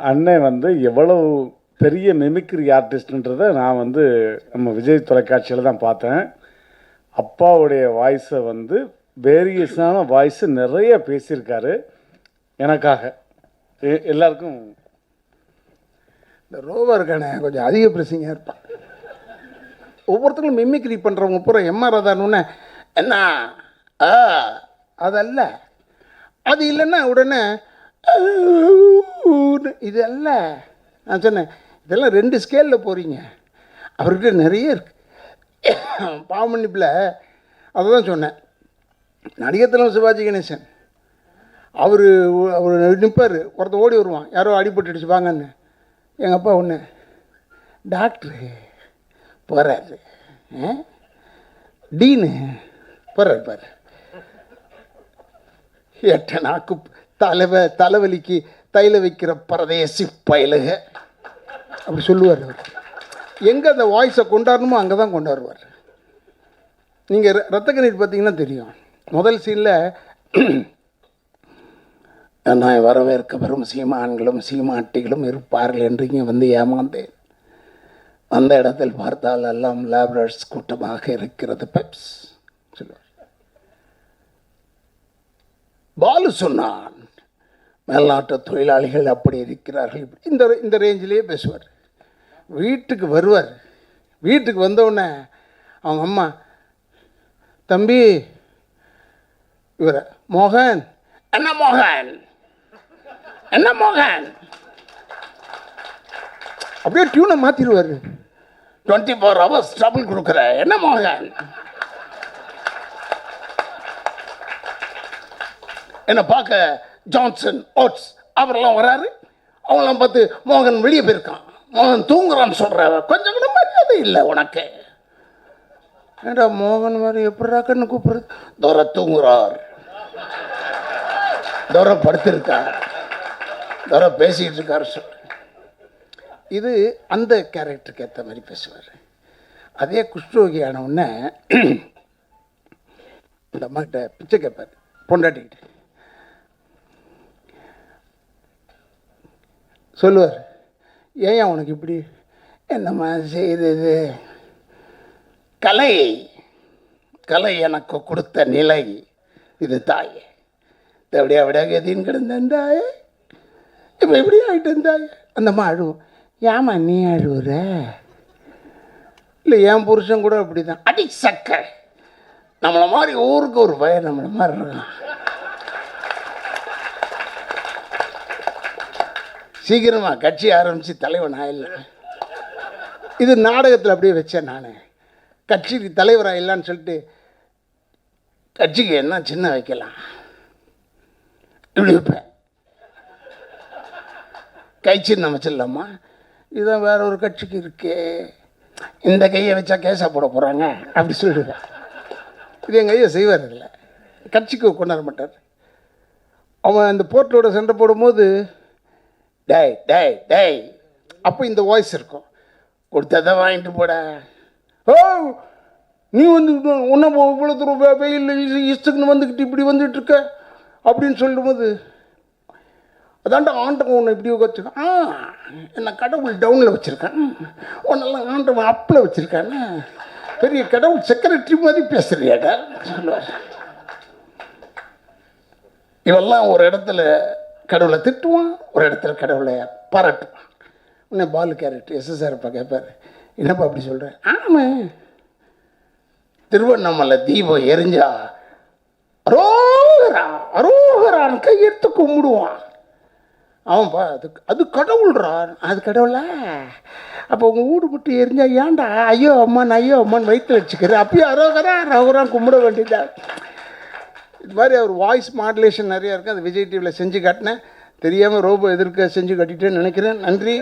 அண்ணன் வந்து எவ்வளவு பெரிய மிமிக்ரி ஆர்டிஸ்ட்ன்றதை நான் வந்து நம்ம விஜய் தொலைக்காட்சியில் தான் பார்த்தேன். அப்பாவுடைய வாய்ஸை வந்து வேரியஸான வாய்ஸு நிறைய பேசியிருக்காரு. எனக்காக. எ- எல்லாருக்கும் இந்த ரோவா இருக்கானே கொஞ்சம் அதிக பிரசிங்காக இருப்பான் ஒவ்வொருத்தங்களும் மிமிக்ரி பண்ணுறவங்க பூரா எம்ஆர் ராதான்னு என்ன? ஆ? அதல்ல. அது இல்லைன்னா உடனே இதெல்லாம் நான் சொன்னேன் இதெல்லாம் ரெண்டு ஸ்கேலில் போகிறீங்க அவர்கிட்ட நிறைய இருக்கு. பாவமன்னிப்பில் அதை தான் சொன்னேன். நடிகர் தலைவர் சிவாஜி கணேசன். அவர் அவர் நிற்பார் ஒருத்தர் ஓடி வருவான். யாரோ அடிபட்டுடுச்சு வாங்கன்னு. எங்கள் அப்பா ஒன்று டாக்டரு போகிறாரு டீனு போகிறார் பாரு. எட்ட நாக்கு தலைவ தலைவலிக்கு தைல வைக்கிற பரதேசி பயலுக. அப்படி சொல்லுவார் அவர். எங்கே அந்த வாய்ஸை கொண்டாடணுமோ அங்கே தான் கொண்டாடுவார் நீங்கள் ரத்த பார்த்தீங்கன்னா தெரியும். முதல் சீனில் நான் வரவேற்க வரும் சீமான்களும் சீமாட்டிகளும் இருப்பார்கள் என்று இங்கே வந்து ஏமாந்தேன். அந்த இடத்தில் பார்த்தால் எல்லாம் லேபரர்ஸ் கூட்டமாக இருக்கிறது பெப்ஸ் சொல்லுவார். பாலு சொன்னான் மேல்நாட்டு தொழிலாளிகள் அப்படி இருக்கிறார்கள். இப்படி. இந்த இந்த ரேஞ்சிலேயே பேசுவார். வீட்டுக்கு வருவார். வீட்டுக்கு வந்தவுடனே அவங்க அம்மா தம்பி இவர மோகன். என்ன மோகன்? என்ன மோகன்? அப்படியே டியூனை மாற்றிடுவார் டுவெண்ட்டி ஃபோர் ஹவர்ஸ் ட்ரபிள் கொடுக்குற என்ன மோகன்? என்னை பார்க்க ஜான்சன் ஓட்ஸ் அவரெல்லாம் வராரு. அவங்களாம் பார்த்து மோகன் வெளியே போயிருக்கான். மோகன் தூங்குறான்னு சொல்கிற கொஞ்சம் கூட மரியாதை இல்லை உனக்கு. ஏடா மோகன் மாதிரி எப்படிடா கண்ணு கூப்பிடுறது? தூர தூங்குறார். தூர படுத்திருக்கார். தூர பேசிக்கிட்டு இருக்காரு சொல். இது அந்த கேரக்டருக்கு ஏற்ற மாதிரி பேசுவார். அதே குஷ்டரோகி ஆன உடனே இந்த அம்மாக்கிட்ட பிச்சை கேட்பார். பொண்டாட்டிக்கிட்ட. சொல்லுவார். ஏன் உனக்கு இப்படி என்னம்மா செய்தது? கலை. கலை எனக்கு கொடுத்த நிலை இது தாய். எப்படியா அப்படியே கதின்னு கிடந்தேன் தாயே. இப்போ எப்படி ஆகிட்டு தாய் அந்தம்மா அழுவும். ஏம்மா நீ அழுவுற? இல்லை என் புருஷன் கூட அப்படி தான் அடி சக்கரை. நம்மளை மாதிரி ஊருக்கு ஒரு பையன் நம்மளை மாதிரி இருக்கான். சீக்கிரமாக கட்சி ஆரம்பித்து தலைவன் ஆயிடலாம் இது நாடகத்தில் அப்படியே வச்சேன் நான். கட்சிக்கு தலைவர் ஆயிடலான்னு சொல்லிட்டு கட்சிக்கு என்ன சின்ன வைக்கலாம்? இப்படி வைப்பேன். கை சின்ன வச்சிடலாமா? இதான் வேற ஒரு கட்சிக்கு இருக்கே. இந்த கையை வச்சா கேஸாக போட போகிறாங்க அப்படி சொல்லிடுவேன் இது எங்கள் ஐயா செய்வார் இல்லை கட்சிக்கு கொண்டாட மாட்டார். அவன் அந்த போர்ட்டோட சண்டை போடும்போது டேய் டேய் டேய். அப்போ இந்த வாய்ஸ் இருக்கும். கொடுத்ததை வாங்கிட்டு போட. ஓ நீ வந்து உன்ன இவ்வளோ தூரம் வெயில் இஷ்டத்துக்குன்னு வந்துக்கிட்டு இப்படி வந்துட்டு இருக்க? அப்படின்னு சொல்லும்போது அதாண்டா ஆண்டவன் உன்னை இப்படி வச்சுருக்கான் ஆ என்ன கடவுள் டவுனில் வச்சுருக்கான். உன்னெல்லாம் ஆண்டவன் அப்பில் வச்சுருக்கானே. பெரிய கடவுள் செக்ரட்டரி மாதிரி பேசுறியாடா? சொல்லுவார். இவெல்லாம் ஒரு இடத்துல கடவுளை திட்டுவான் ஒரு இடத்துல கடவுளை பாராட்டுவான். உன்னை பாலு கேரக்டர் எஸ்எஸ்ஆர்ப்பா கேட்பார் என்னப்பா அப்படி சொல்கிறேன் ஆமாம் திருவண்ணாமலை தீபம் எரிஞ்சா அரோகரா அரோகரான்னு கையெடுத்து கும்பிடுவான். அவன்பா அது அது கடவுள்றா அது கடவுளா. அப்போ உங்கள் வீடு மட்டும் எரிஞ்சா ஏன்டா? ஐயோ அம்மான் ஐயோ அம்மான் வயிற்று வச்சுக்கிறேன் அப்பயும் அரோகரா ரகுரான் கும்பிட வேண்டியதான் இது மாதிரி அவர் வாய்ஸ் மாடுலேஷன் நிறையா இருக்குது அது விஜய் டிவியில் செஞ்சு காட்டினேன். தெரியாமல் ரோபோ எதிர்க்க செஞ்சு கட்டிட்டேன்னு நினைக்கிறேன். நன்றி.